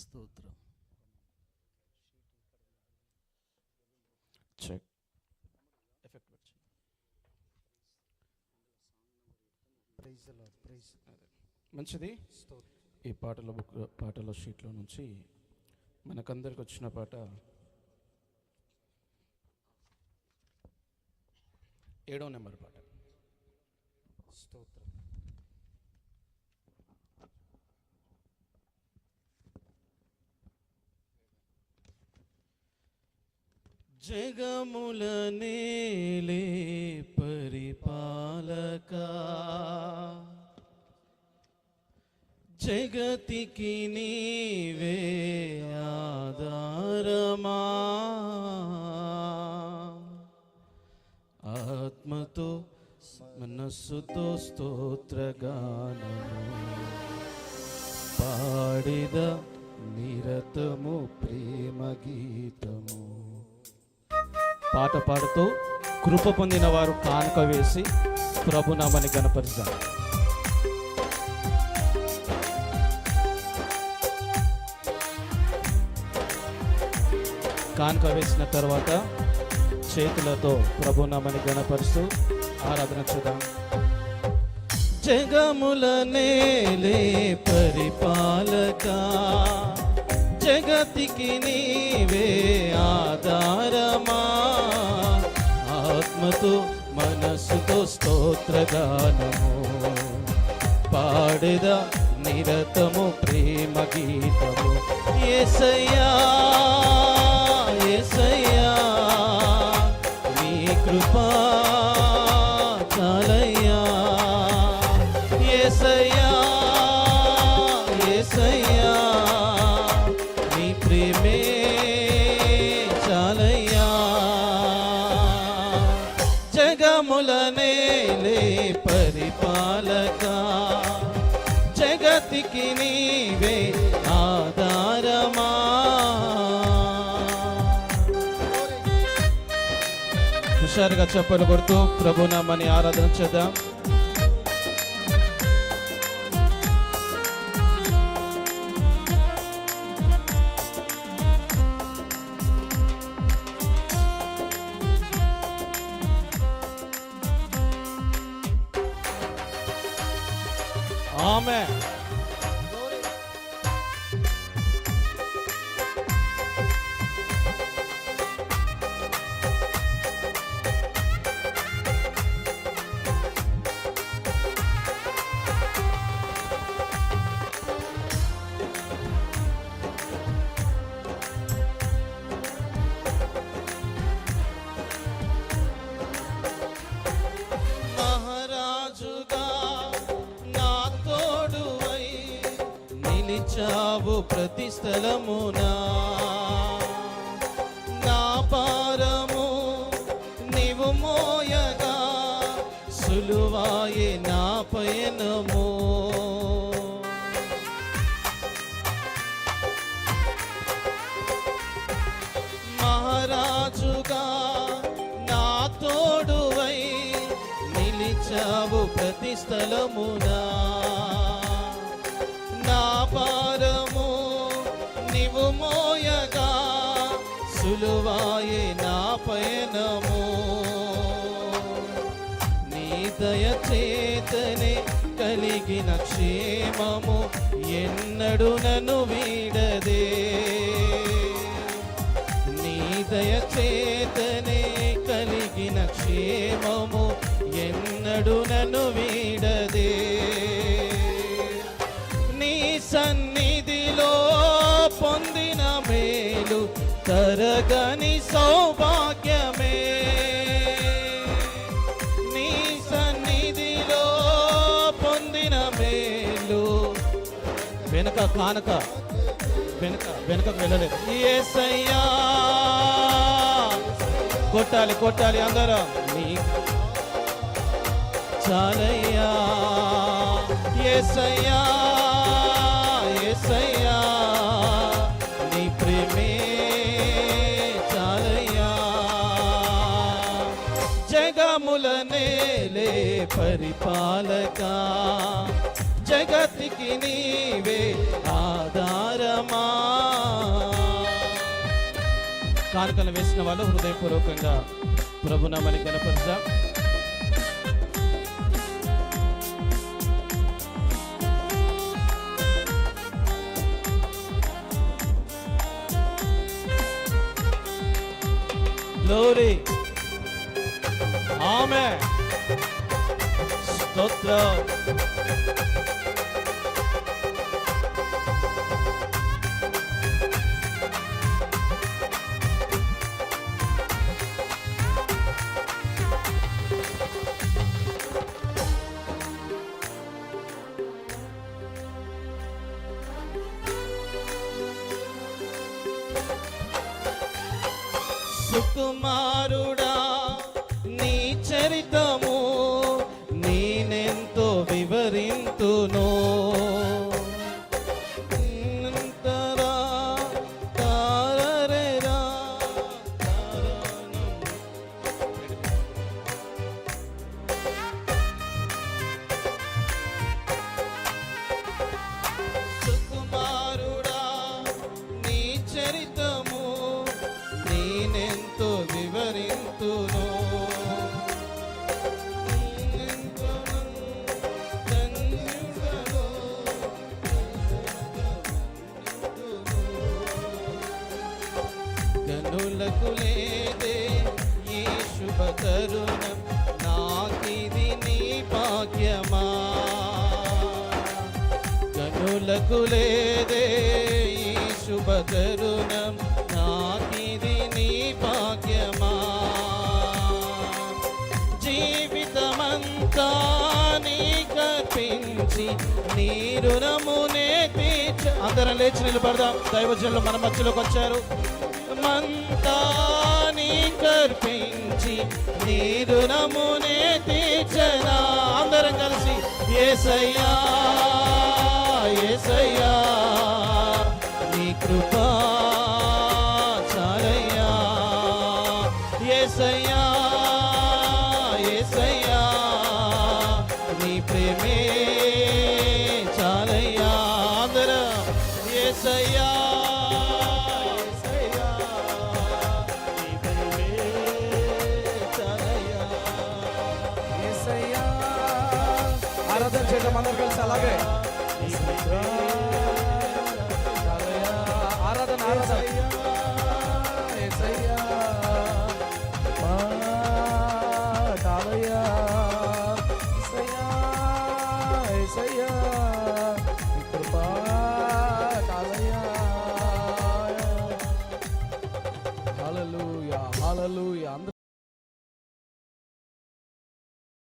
స్తోత్రం. Check effect వచ్చి prize prize మంచిది? స్తోత్రం. ఈ పాటల బుక్ పాటల షీట్లో నుంచి మనకందరికి వచ్చిన పాట ఏడో నెంబర్ పాట. స్తోత్రం. జగముల నేలే పరిపాలక. జగతికి నీవే ఆధారమా. ఆత్మతో మనస్సుతో స్తోత్రగానము. పాడిద నిరతము ప్రేమ గీతము పాట పాడుతూ కృప పొందిన వారు కానుక వేసి ప్రభునామని గణపరిచారు. కానుక వేసిన తర్వాత చేతులతో ప్రభునామని గణపరుస్తూ ఆరాధన చూద్దాం. జగముల నేలే పరిపాలక జగతికి నీవే ఆధారమా? ఆత్మతో మనస్సుతో స్తోత్రగానము. పాడద నిరతము ప్రేమ గీతము. ఏసయ్యా ఏసయ్యా నీ కృపా చాలయ్యా. ఏసయ్యా ఏసయ్యా బ్రతికి నీవే ఆధారమా? హుషారుగా చెప్పలు కొడుతూ ప్రభునామని ఆరాధన చేద్దాం. నిలిచావు ప్రతి స్థలమునా. నా పారము నీవు మోయగా సులువాయే నా పయనము. మహారాజుగా నా తోడువై నిలిచావు ప్రతి స్థలమునా. నీవు మోయగా సులువాయే నా పయనము. నీ దయచేతనే కలిగిన క్షేమము ఎన్నడు నన్ను వీడదే. నీ దయచేతనే కలిగిన క్షేమము ఎన్నడు నన్ను వీడ మేలు తరగని సౌభాగ్యమే. నీ సన్నిధిలో పొందిన మేలు. వెనక కానక వెనక వెనకకు వెళ్ళలేదు. ఏసయ్యా! కొట్టాలి కొట్టాలి అందరం. నీ చాలయ్యా! ఏసయ్యా! ఏసయ్యా! చాలయ్యా జగముల నేలే పరిపాలక జగతికి నీవే ఆధారమా కానుకలు వేసిన వాళ్ళు హృదయపూర్వకంగా ప్రభునామని కనపరుద్దాం గ్లోరీ ఆమె స్తోత్రం సుకుమారుడా. శుభ నాకిది నీ భాగ్యమా? గనులకు లేదే ఈ శుభకరుణం నాకిది నీ భాగ్యమా? జీవితమంతా నీ కర్పించి నీ రుణమునే తీర్చ. అందరం లేచి నిలబడదాం. దైవజనులు మన మధ్యలోకి వచ్చారు. మంతా నీ కర్పించి నీ రుణమునే తీర్చనా. అందరం కలిసి ఏసయ్యా. ఆరాధన చేయడం అందరు కలిసి అలాగే. ఆరాధన ఆరాధన.